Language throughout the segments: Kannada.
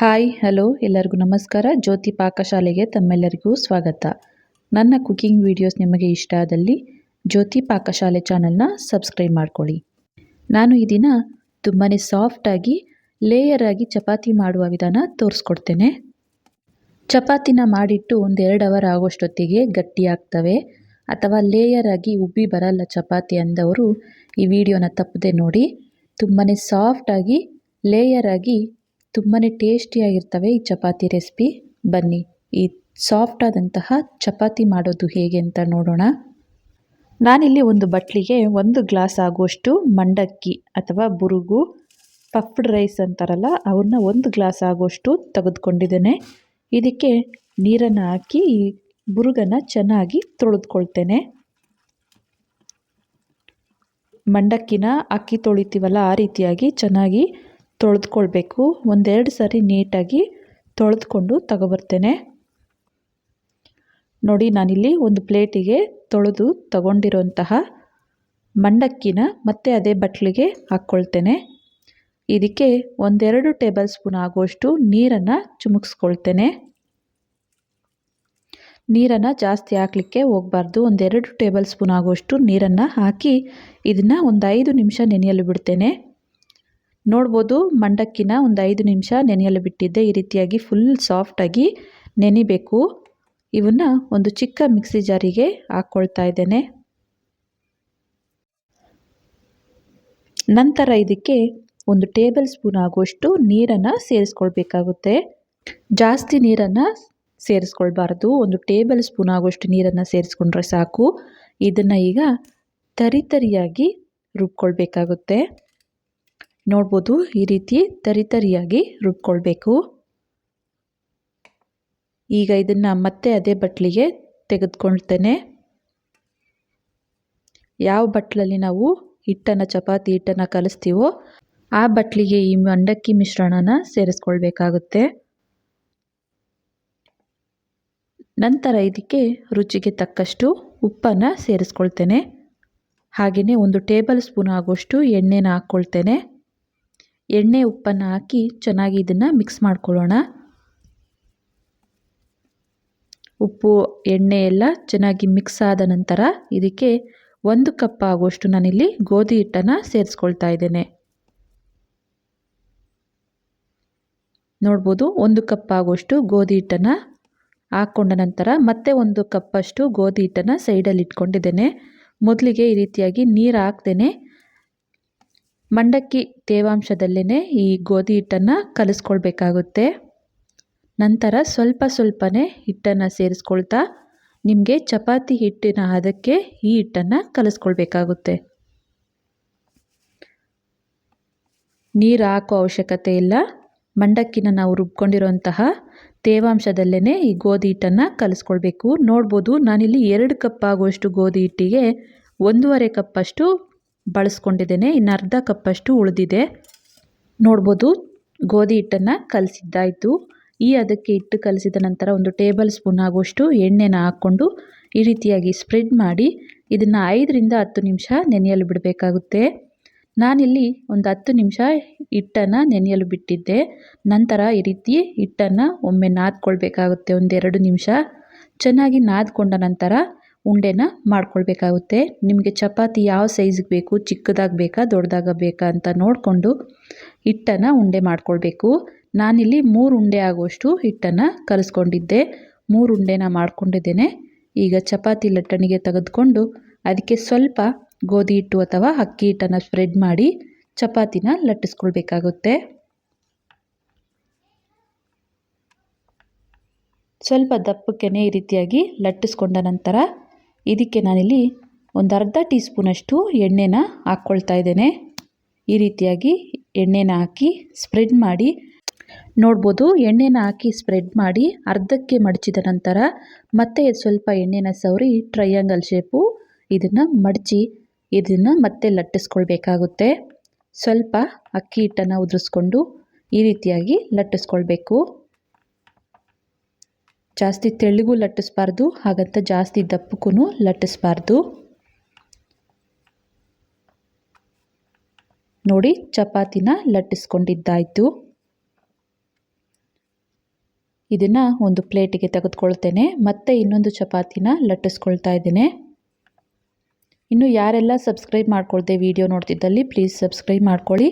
ಹಾಯ್, ಹಲೋ, ಎಲ್ಲರಿಗೂ ನಮಸ್ಕಾರ. ಜ್ಯೋತಿ ಪಾಕಶಾಲೆಗೆ ತಮ್ಮೆಲ್ಲರಿಗೂ ಸ್ವಾಗತ. ನನ್ನ ಕುಕಿಂಗ್ ವಿಡಿಯೋಸ್ ನಿಮಗೆ ಇಷ್ಟ ಆದಲ್ಲಿ ಜ್ಯೋತಿ ಪಾಕಶಾಲೆ ಚಾನಲ್ನ ಸಬ್ಸ್ಕ್ರೈಬ್ ಮಾಡ್ಕೊಳ್ಳಿ. ನಾನು ಈ ದಿನ ತುಂಬಾ ಸಾಫ್ಟಾಗಿ ಲೇಯರ್ ಆಗಿ ಚಪಾತಿ ಮಾಡುವ ವಿಧಾನ ತೋರಿಸ್ಕೊಡ್ತೇನೆ. ಚಪಾತಿನ ಮಾಡಿಟ್ಟು ಒಂದು ಎರಡು ಅವರ್ ಆಗೋಷ್ಟೊತ್ತಿಗೆ ಗಟ್ಟಿಯಾಗ್ತವೆ ಅಥವಾ ಲೇಯರ್ ಆಗಿ ಉಬ್ಬಿ ಬರಲ್ಲ ಚಪಾತಿ ಅಂದವರು ಈ ವಿಡಿಯೋನ ತಪ್ಪದೆ ನೋಡಿ. ತುಂಬಾ ಸಾಫ್ಟಾಗಿ ಲೇಯರ್ ಆಗಿ ತುಂಬಾ ಟೇಸ್ಟಿಯಾಗಿರ್ತವೆ ಈ ಚಪಾತಿ ರೆಸಿಪಿ ಬನ್ನಿ, ಈ ಸಾಫ್ಟ್ ಆದಂತಹ ಚಪಾತಿ ಮಾಡೋದು ಹೇಗೆ ಅಂತ ನೋಡೋಣ. ನಾನಿಲ್ಲಿ ಒಂದು ಬಟ್ಲಿಗೆ ಒಂದು ಗ್ಲಾಸ್ ಆಗುವಷ್ಟು ಮಂಡಕ್ಕಿ ಅಥವಾ ಬುರುಗು ಪಫ್ಡ್ ರೈಸ್ ಅಂತಾರಲ್ಲ ಅವನ್ನ ಒಂದು ಗ್ಲಾಸ್ ಆಗುವಷ್ಟು ತೆಗೆದುಕೊಂಡಿದ್ದೇನೆ. ಇದಕ್ಕೆ ನೀರನ್ನು ಹಾಕಿ, ಈ ಬುರುಗನ್ನು ಚೆನ್ನಾಗಿ ತೊಳೆದುಕೊಳ್ತೇನೆ. ಮಂಡಕ್ಕಿನ ಅಕ್ಕಿ ತೊಳಿತೀವಲ್ಲ, ಆ ರೀತಿಯಾಗಿ ಚೆನ್ನಾಗಿ ತೊಳೆದುಕೊಳ್ಬೇಕು. ಒಂದೆರಡು ಸಾರಿ ನೀಟಾಗಿ ತೊಳೆದುಕೊಂಡು ತಗೊಬರ್ತೇನೆ. ನೋಡಿ, ನಾನಿಲ್ಲಿ ಒಂದು ಪ್ಲೇಟಿಗೆ ತೊಳೆದು ತಗೊಂಡಿರುವಂತಹ ಮಂಡಕ್ಕಿನ ಮತ್ತೆ ಅದೇ ಬಟ್ಲಿಗೆ ಹಾಕ್ಕೊಳ್ತೇನೆ. ಇದಕ್ಕೆ ಒಂದೆರಡು ಟೇಬಲ್ ಸ್ಪೂನ್ ಆಗುವಷ್ಟು ನೀರನ್ನು ಚುಮುಕ್ಸ್ಕೊಳ್ತೇನೆ. ನೀರನ್ನು ಜಾಸ್ತಿ ಹಾಕಲಿಕ್ಕೆ ಹೋಗಬಾರ್ದು. ಒಂದೆರಡು ಟೇಬಲ್ ಸ್ಪೂನ್ ಆಗುವಷ್ಟು ನೀರನ್ನು ಹಾಕಿ ಇದನ್ನು ಒಂದು ಐದು ನಿಮಿಷ ನೆನೆಯಲು ಬಿಡ್ತೇನೆ. ನೋಡ್ಬೋದು ಮಂಡಕ್ಕಿನ ಒಂದು ಐದು ನಿಮಿಷ ನೆನೆಯಲು ಬಿಟ್ಟಿದ್ದೆ. ಈ ರೀತಿಯಾಗಿ ಫುಲ್ ಸಾಫ್ಟಾಗಿ ನೆನಿಬೇಕು. ಇವನ್ನ ಒಂದು ಚಿಕ್ಕ ಮಿಕ್ಸಿ ಜಾರಿಗೆ ಹಾಕ್ಕೊಳ್ತಾ ಇದ್ದೇನೆ. ನಂತರ ಇದಕ್ಕೆ ಒಂದು ಟೇಬಲ್ ಸ್ಪೂನ್ ಆಗುವಷ್ಟು ನೀರನ್ನು ಸೇರಿಸ್ಕೊಳ್ಬೇಕಾಗುತ್ತೆ. ಜಾಸ್ತಿ ನೀರನ್ನು ಸೇರಿಸ್ಕೊಳ್ಬಾರ್ದು. ಒಂದು ಟೇಬಲ್ ಸ್ಪೂನ್ ಆಗುವಷ್ಟು ನೀರನ್ನು ಸೇರಿಸ್ಕೊಂಡ್ರೆ ಸಾಕು. ಇದನ್ನು ಈಗ ತರಿತರಿಯಾಗಿ ರುಬ್ಕೊಳ್ಬೇಕಾಗುತ್ತೆ. ನೋಡ್ಬೋದು ಈ ರೀತಿ ತರಿತರಿಯಾಗಿ ರುಬ್ಕೊಳ್ಬೇಕು. ಈಗ ಇದನ್ನು ಮತ್ತೆ ಅದೇ ಬಟ್ಲಿಗೆ ತೆಗೆದುಕೊಳ್ತೇನೆ. ಯಾವ ಬಟ್ಲಲ್ಲಿ ನಾವು ಹಿಟ್ಟನ್ನು, ಚಪಾತಿ ಹಿಟ್ಟನ್ನು ಕಲಿಸ್ತೀವೋ ಆ ಬಟ್ಲಿಗೆ ಈ ಮಂಡಕ್ಕಿ ಮಿಶ್ರಣನ ಸೇರಿಸ್ಕೊಳ್ಬೇಕಾಗುತ್ತೆ. ನಂತರ ಇದಕ್ಕೆ ರುಚಿಗೆ ತಕ್ಕಷ್ಟು ಉಪ್ಪನ್ನು ಸೇರಿಸ್ಕೊಳ್ತೇನೆ. ಹಾಗೆಯೇ ಒಂದು ಟೇಬಲ್ ಸ್ಪೂನ್ ಆಗೋಷ್ಟು ಎಣ್ಣೆನ ಹಾಕ್ಕೊಳ್ತೇನೆ. ಎಣ್ಣೆ ಉಪ್ಪನ್ನು ಹಾಕಿ ಚೆನ್ನಾಗಿ ಇದನ್ನು ಮಿಕ್ಸ್ ಮಾಡ್ಕೊಳ್ಳೋಣ. ಉಪ್ಪು, ಎಣ್ಣೆ ಎಲ್ಲ ಚೆನ್ನಾಗಿ ಮಿಕ್ಸ್ ಆದ ನಂತರ ಇದಕ್ಕೆ ಒಂದು ಕಪ್ ಆಗುವಷ್ಟು ನಾನಿಲ್ಲಿ ಗೋಧಿ ಹಿಟ್ಟನ್ನು ಸೇರಿಸ್ಕೊಳ್ತಾ ಇದ್ದೇನೆ. ನೋಡ್ಬೋದು ಒಂದು ಕಪ್ ಆಗುವಷ್ಟು ಗೋಧಿ ಹಿಟ್ಟನ್ನು ಹಾಕ್ಕೊಂಡ ನಂತರ ಮತ್ತೆ ಒಂದು ಕಪ್ಪಷ್ಟು ಗೋಧಿ ಹಿಟ್ಟನ್ನು ಸೈಡಲ್ಲಿ ಇಟ್ಕೊಂಡಿದ್ದೇನೆ. ಮೊದಲಿಗೆ ಈ ರೀತಿಯಾಗಿ ನೀರು ಹಾಕ್ದೇನೆ ಮಂಡಕ್ಕಿ ತೇವಾಂಶದಲ್ಲೇ ಈ ಗೋಧಿ ಹಿಟ್ಟನ್ನು ಕಲಿಸ್ಕೊಳ್ಬೇಕಾಗುತ್ತೆ. ನಂತರ ಸ್ವಲ್ಪ ಸ್ವಲ್ಪನೇ ಹಿಟ್ಟನ್ನು ಸೇರಿಸ್ಕೊಳ್ತಾ ನಿಮಗೆ ಚಪಾತಿ ಹಿಟ್ಟಿನ ಹದಕ್ಕೆ ಈ ಹಿಟ್ಟನ್ನು ಕಲಿಸ್ಕೊಳ್ಬೇಕಾಗುತ್ತೆ. ನೀರು ಹಾಕೋ ಅವಶ್ಯಕತೆ ಇಲ್ಲ. ಮಂಡಕ್ಕಿನ ನಾವು ರುಬ್ಕೊಂಡಿರುವಂತಹ ತೇವಾಂಶದಲ್ಲೇ ಈ ಗೋಧಿ ಹಿಟ್ಟನ್ನು ಕಲಿಸ್ಕೊಳ್ಬೇಕು. ನೋಡ್ಬೋದು ನಾನಿಲ್ಲಿ ಎರಡು ಕಪ್ ಆಗುವಷ್ಟು ಗೋಧಿ ಹಿಟ್ಟಿಗೆ ಒಂದೂವರೆ ಕಪ್ಪಷ್ಟು ಬಳಸ್ಕೊಂಡಿದ್ದೇನೆ. ಇನ್ನು ಅರ್ಧ ಕಪ್ಪಷ್ಟು ಉಳಿದಿದೆ. ನೋಡ್ಬೋದು, ಗೋಧಿ ಹಿಟ್ಟನ್ನು ಕಲಸಿದ್ದಾಯಿತು. ಈ ಅದಕ್ಕೆ ಹಿಟ್ಟು ಕಲಸಿದ ನಂತರ ಒಂದು ಟೇಬಲ್ ಸ್ಪೂನ್ ಆಗುವಷ್ಟು ಎಣ್ಣೆನ ಹಾಕ್ಕೊಂಡು ಈ ರೀತಿಯಾಗಿ ಸ್ಪ್ರೆಡ್ ಮಾಡಿ ಇದನ್ನು ಐದರಿಂದ ಹತ್ತು ನಿಮಿಷ ನೆನೆಯಲು ಬಿಡಬೇಕಾಗುತ್ತೆ. ನಾನಿಲ್ಲಿ ಒಂದು ಹತ್ತು ನಿಮಿಷ ಹಿಟ್ಟನ್ನು ನೆನೆಯಲು ಬಿಟ್ಟಿದ್ದೆ. ನಂತರ ಈ ರೀತಿ ಹಿಟ್ಟನ್ನು ಒಮ್ಮೆ ನಾದ್ಕೊಳ್ಬೇಕಾಗುತ್ತೆ, ಒಂದೆರಡು ನಿಮಿಷ. ಚೆನ್ನಾಗಿ ನಾದ್ಕೊಂಡ ನಂತರ ಉಂಡೆನ ಮಾಡ್ಕೊಳ್ಬೇಕಾಗುತ್ತೆ. ನಿಮಗೆ ಚಪಾತಿ ಯಾವ ಸೈಜ್ಗೆ ಬೇಕು, ಚಿಕ್ಕದಾಗಿ ಬೇಕಾ, ದೊಡ್ಡದಾಗ ಬೇಕಾ ಅಂತ ನೋಡಿಕೊಂಡು ಹಿಟ್ಟನ್ನು ಉಂಡೆ ಮಾಡ್ಕೊಳ್ಬೇಕು. ನಾನಿಲ್ಲಿ ಮೂರು ಉಂಡೆ ಆಗುವಷ್ಟು ಹಿಟ್ಟನ್ನು ಕಲಿಸ್ಕೊಂಡಿದ್ದೆ. ಮೂರು ಉಂಡೆನ ಮಾಡ್ಕೊಂಡಿದ್ದೇನೆ. ಈಗ ಚಪಾತಿ ಲಟ್ಟಣಿಗೆ ತೆಗೆದುಕೊಂಡು ಅದಕ್ಕೆ ಸ್ವಲ್ಪ ಗೋಧಿ ಹಿಟ್ಟು ಅಥವಾ ಅಕ್ಕಿ ಹಿಟ್ಟನ್ನು ಸ್ಪ್ರೆಡ್ ಮಾಡಿ ಚಪಾತಿನ ಲಟ್ಟಿಸ್ಕೊಳ್ಬೇಕಾಗುತ್ತೆ. ಸ್ವಲ್ಪ ದಪ್ಪಕ್ಕೆ ಈ ರೀತಿಯಾಗಿ ಲಟ್ಟಿಸ್ಕೊಂಡ ನಂತರ ಇದಕ್ಕೆ ನಾನಿಲ್ಲಿ ಒಂದು ಅರ್ಧ ಟೀ ಸ್ಪೂನಷ್ಟು ಎಣ್ಣೆನ ಹಾಕ್ಕೊಳ್ತಾ ಇದ್ದೇನೆ. ಈ ರೀತಿಯಾಗಿ ಎಣ್ಣೆನ ಹಾಕಿ ಸ್ಪ್ರೆಡ್ ಮಾಡಿ ನೋಡ್ಬೋದು, ಎಣ್ಣೆನ ಹಾಕಿ ಸ್ಪ್ರೆಡ್ ಮಾಡಿ ಅರ್ಧಕ್ಕೆ ಮಡಚಿದ ನಂತರ ಮತ್ತೆ ಸ್ವಲ್ಪ ಎಣ್ಣೆನ ಸವರಿ ಟ್ರಯಾಂಗಲ್ ಶೇಪು ಇದನ್ನು ಮಡಚಿ ಇದನ್ನು ಮತ್ತೆ ಲಟ್ಟಿಸ್ಕೊಳ್ಬೇಕಾಗುತ್ತೆ. ಸ್ವಲ್ಪ ಅಕ್ಕಿ ಹಿಟ್ಟನ್ನು ಉದುರಿಸ್ಕೊಂಡು ಈ ರೀತಿಯಾಗಿ ಲಟ್ಟಿಸ್ಕೊಳ್ಬೇಕು. ಜಾಸ್ತಿ ತೆಳ್ಳಗೂ ಲಟ್ಟಿಸ್ಬಾರ್ದು, ಹಾಗಂತ ಜಾಸ್ತಿ ದಪ್ಪಕ್ಕೂ ಲಟ್ಟಿಸ್ಬಾರ್ದು. ನೋಡಿ, ಚಪಾತಿನ ಲಟ್ಟಿಸ್ಕೊಂಡಿದ್ದಾಯಿತು. ಇದನ್ನು ಒಂದು ಪ್ಲೇಟಿಗೆ ತೆಗೆದುಕೊಳ್ತೇನೆ, ಮತ್ತೆ ಇನ್ನೊಂದು ಚಪಾತಿನ ಲಟ್ಟಿಸ್ಕೊಳ್ತಾ ಇದ್ದೇನೆ. ಇನ್ನು ಯಾರೆಲ್ಲ ಸಬ್ಸ್ಕ್ರೈಬ್ ಮಾಡ್ಕೊಳ್ದೆ ವಿಡಿಯೋ ನೋಡ್ತಿದ್ದಲ್ಲಿ, ಪ್ಲೀಸ್ ಸಬ್ಸ್ಕ್ರೈಬ್ ಮಾಡ್ಕೊಳ್ಳಿ.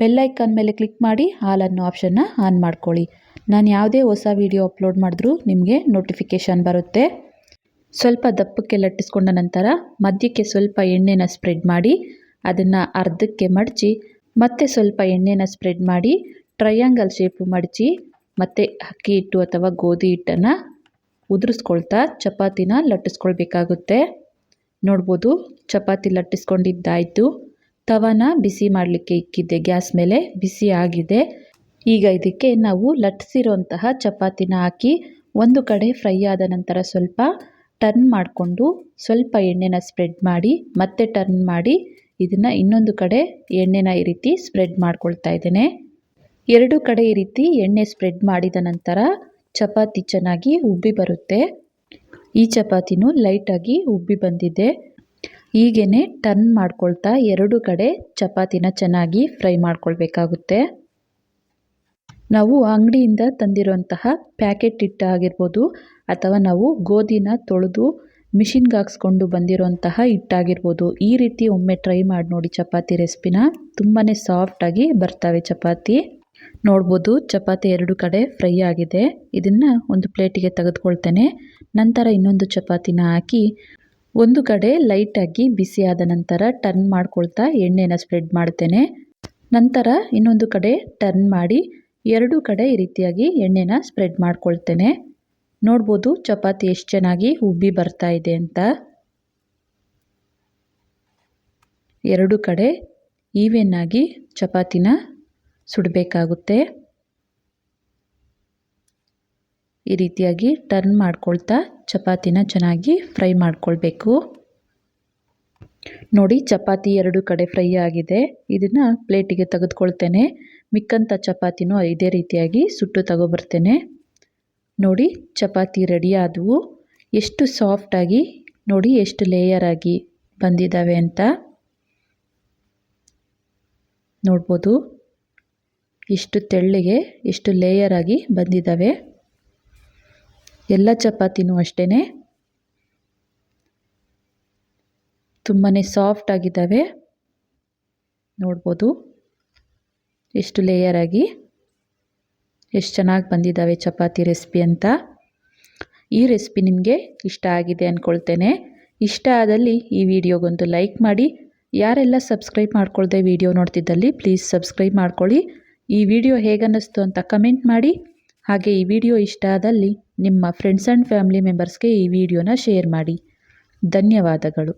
ಬೆಲ್ಲೈಕನ್ ಮೇಲೆ ಕ್ಲಿಕ್ ಮಾಡಿ ಹಾಲ್ ಅನ್ನೋ ಆಪ್ಷನ್ನ ಆನ್ ಮಾಡ್ಕೊಳ್ಳಿ. ನಾನು ಯಾವುದೇ ಹೊಸ ವೀಡಿಯೋ ಅಪ್ಲೋಡ್ ಮಾಡಿದ್ರೂ ನಿಮಗೆ ನೋಟಿಫಿಕೇಷನ್ ಬರುತ್ತೆ. ಸ್ವಲ್ಪ ದಪ್ಪಕ್ಕೆ ಲಟ್ಟಿಸ್ಕೊಂಡ ನಂತರ ಮಧ್ಯಕ್ಕೆ ಸ್ವಲ್ಪ ಎಣ್ಣೆನ ಸ್ಪ್ರೆಡ್ ಮಾಡಿ, ಅದನ್ನು ಅರ್ಧಕ್ಕೆ ಮಡಚಿ, ಮತ್ತೆ ಸ್ವಲ್ಪ ಎಣ್ಣೆನ ಸ್ಪ್ರೆಡ್ ಮಾಡಿ, ಟ್ರಯಾಂಗಲ್ ಶೇಪು ಮಡಚಿ, ಮತ್ತೆ ಅಕ್ಕಿ ಹಿಟ್ಟು ಅಥವಾ ಗೋಧಿ ಹಿಟ್ಟನ್ನು ಉದುರಿಸ್ಕೊಳ್ತಾ ಚಪಾತಿನ ಲಟ್ಟಿಸ್ಕೊಳ್ಬೇಕಾಗುತ್ತೆ. ನೋಡ್ಬೋದು, ಚಪಾತಿ ಲಟ್ಟಿಸ್ಕೊಂಡಿದ್ದಾಯಿತು. ತವನ ಬಿಸಿ ಮಾಡಲಿಕ್ಕೆ ಇಕ್ಕಿದ್ದೆ, ಗ್ಯಾಸ್ ಮೇಲೆ ಬಿಸಿ ಆಗಿದೆ. ಈಗ ಇದಕ್ಕೆ ನಾವು ಲಟ್ಟಿಸಿರೋಂತಹ ಚಪಾತಿನ ಹಾಕಿ ಒಂದು ಕಡೆ ಫ್ರೈ ಆದ ನಂತರ ಸ್ವಲ್ಪ ಟರ್ನ್ ಮಾಡಿಕೊಂಡು ಸ್ವಲ್ಪ ಎಣ್ಣೆನ ಸ್ಪ್ರೆಡ್ ಮಾಡಿ ಮತ್ತೆ ಟರ್ನ್ ಮಾಡಿ ಇದನ್ನು ಇನ್ನೊಂದು ಕಡೆ ಎಣ್ಣೆನ ಈ ರೀತಿ ಸ್ಪ್ರೆಡ್ ಮಾಡ್ಕೊಳ್ತಾ ಇದ್ದೇನೆ. ಎರಡು ಕಡೆ ಈ ರೀತಿ ಎಣ್ಣೆ ಸ್ಪ್ರೆಡ್ ಮಾಡಿದ ನಂತರ ಚಪಾತಿ ಚೆನ್ನಾಗಿ ಉಬ್ಬಿ ಬರುತ್ತೆ. ಈ ಚಪಾತಿನೂ ಲೈಟಾಗಿ ಉಬ್ಬಿ ಬಂದಿದೆ. ಹೀಗೇ ಟರ್ನ್ ಮಾಡ್ಕೊಳ್ತಾ ಎರಡು ಕಡೆ ಚಪಾತಿನ ಚೆನ್ನಾಗಿ ಫ್ರೈ ಮಾಡ್ಕೊಳ್ಬೇಕಾಗುತ್ತೆ. ನಾವು ಅಂಗಡಿಯಿಂದ ತಂದಿರುವಂತಹ ಪ್ಯಾಕೆಟ್ ಹಿಟ್ಟು ಆಗಿರ್ಬೋದು ಅಥವಾ ನಾವು ಗೋಧಿನ ತೊಳೆದು ಮಿಷಿನ್ಗೆ ಹಾಕ್ಸ್ಕೊಂಡು ಬಂದಿರುವಂತಹ ಹಿಟ್ಟಾಗಿರ್ಬೋದು ಈ ರೀತಿ ಒಮ್ಮೆ ಟ್ರೈ ಮಾಡಿ ನೋಡಿ ಚಪಾತಿ ರೆಸಿಪಿನ ತುಂಬಾ ಸಾಫ್ಟಾಗಿ ಬರ್ತವೆ ಚಪಾತಿ. ನೋಡ್ಬೋದು ಚಪಾತಿ ಎರಡು ಕಡೆ ಫ್ರೈ ಆಗಿದೆ. ಇದನ್ನು ಒಂದು ಪ್ಲೇಟಿಗೆ ತೆಗೆದುಕೊಳ್ತೇನೆ. ನಂತರ ಇನ್ನೊಂದು ಚಪಾತಿನ ಹಾಕಿ ಒಂದು ಕಡೆ ಲೈಟಾಗಿ ಬಿಸಿ ಆದ ನಂತರ ಟರ್ನ್ ಮಾಡ್ಕೊಳ್ತಾ ಎಣ್ಣೆನ ಸ್ಪ್ರೆಡ್ ಮಾಡ್ತೇನೆ. ನಂತರ ಇನ್ನೊಂದು ಕಡೆ ಟರ್ನ್ ಮಾಡಿ ಎರಡು ಕಡೆ ಈ ರೀತಿಯಾಗಿ ಎಣ್ಣೆನ ಸ್ಪ್ರೆಡ್ ಮಾಡ್ಕೊಳ್ತೇನೆ. ನೋಡ್ಬೋದು ಚಪಾತಿ ಎಷ್ಟು ಚೆನ್ನಾಗಿ ಉಬ್ಬಿ ಬರ್ತಾ ಇದೆ ಅಂತ. ಎರಡು ಕಡೆ ಈವೆನ್ನಾಗಿ ಚಪಾತಿನ ಸುಡಬೇಕಾಗುತ್ತೆ. ಈ ರೀತಿಯಾಗಿ ಟರ್ನ್ ಮಾಡ್ಕೊಳ್ತಾ ಚಪಾತಿನ ಚೆನ್ನಾಗಿ ಫ್ರೈ ಮಾಡ್ಕೊಳ್ಬೇಕು. ನೋಡಿ, ಚಪಾತಿ ಎರಡು ಕಡೆ ಫ್ರೈ ಆಗಿದೆ. ಇದನ್ನು ಪ್ಲೇಟಿಗೆ ತೆಗೆದುಕೊಳ್ತೇನೆ. ಮಿಕ್ಕಂಥ ಚಪಾತಿನೂ ಇದೇ ರೀತಿಯಾಗಿ ಸುಟ್ಟು ತಗೊಬರ್ತೇನೆ. ನೋಡಿ, ಚಪಾತಿ ರೆಡಿ ಆದವು. ಎಷ್ಟು ಸಾಫ್ಟಾಗಿ ನೋಡಿ, ಎಷ್ಟು ಲೇಯರ್ ಆಗಿ ಬಂದಿದ್ದಾವೆ ಅಂತ. ನೋಡ್ಬೋದು. ಎಷ್ಟು ತೆಳ್ಳಗೆ, ಎಷ್ಟು ಲೇಯರ್ ಆಗಿ ಬಂದಿದ್ದಾವೆ ಎಲ್ಲ ಚಪಾತಿನೂ ಅಷ್ಟೇ ತುಂಬಾ ಸಾಫ್ಟ್ ಆಗಿದ್ದಾವೆ. ನೋಡ್ಬೋದು. ಎಷ್ಟು ಲೇಯರ್ ಆಗಿ, ಎಷ್ಟು ಚೆನ್ನಾಗಿ ಬಂದಿದ್ದಾವೆ ಚಪಾತಿ ರೆಸಿಪಿ ಅಂತ. ಈ ರೆಸಿಪಿ ನಿಮಗೆ ಇಷ್ಟ ಆಗಿದೆ ಅಂದ್ಕೊಳ್ತೇನೆ ಇಷ್ಟ ಆದಲ್ಲಿ ಈ ವಿಡಿಯೋಗೊಂದು ಲೈಕ್ ಮಾಡಿ. ಯಾರೆಲ್ಲ ಸಬ್ಸ್ಕ್ರೈಬ್ ಮಾಡ್ಕೊಳ್ದೆ ವಿಡಿಯೋ ನೋಡ್ತಿದ್ದಲ್ಲಿ ಪ್ಲೀಸ್ ಸಬ್ಸ್ಕ್ರೈಬ್ ಮಾಡ್ಕೊಳ್ಳಿ. ಈ ವಿಡಿಯೋ ಹೇಗನ್ನಿಸ್ತು ಅಂತ ಕಮೆಂಟ್ ಮಾಡಿ. ಹಾಗೆ ಈ ವಿಡಿಯೋ ಇಷ್ಟ ಆದಲ್ಲಿ ನಿಮ್ಮ ಫ್ರೆಂಡ್ಸ್ ಆ್ಯಂಡ್ ಫ್ಯಾಮಿಲಿ ಮೆಂಬರ್ಸ್ಗೆ ಈ ವಿಡಿಯೋನ ಶೇರ್ ಮಾಡಿ. ಧನ್ಯವಾದಗಳು.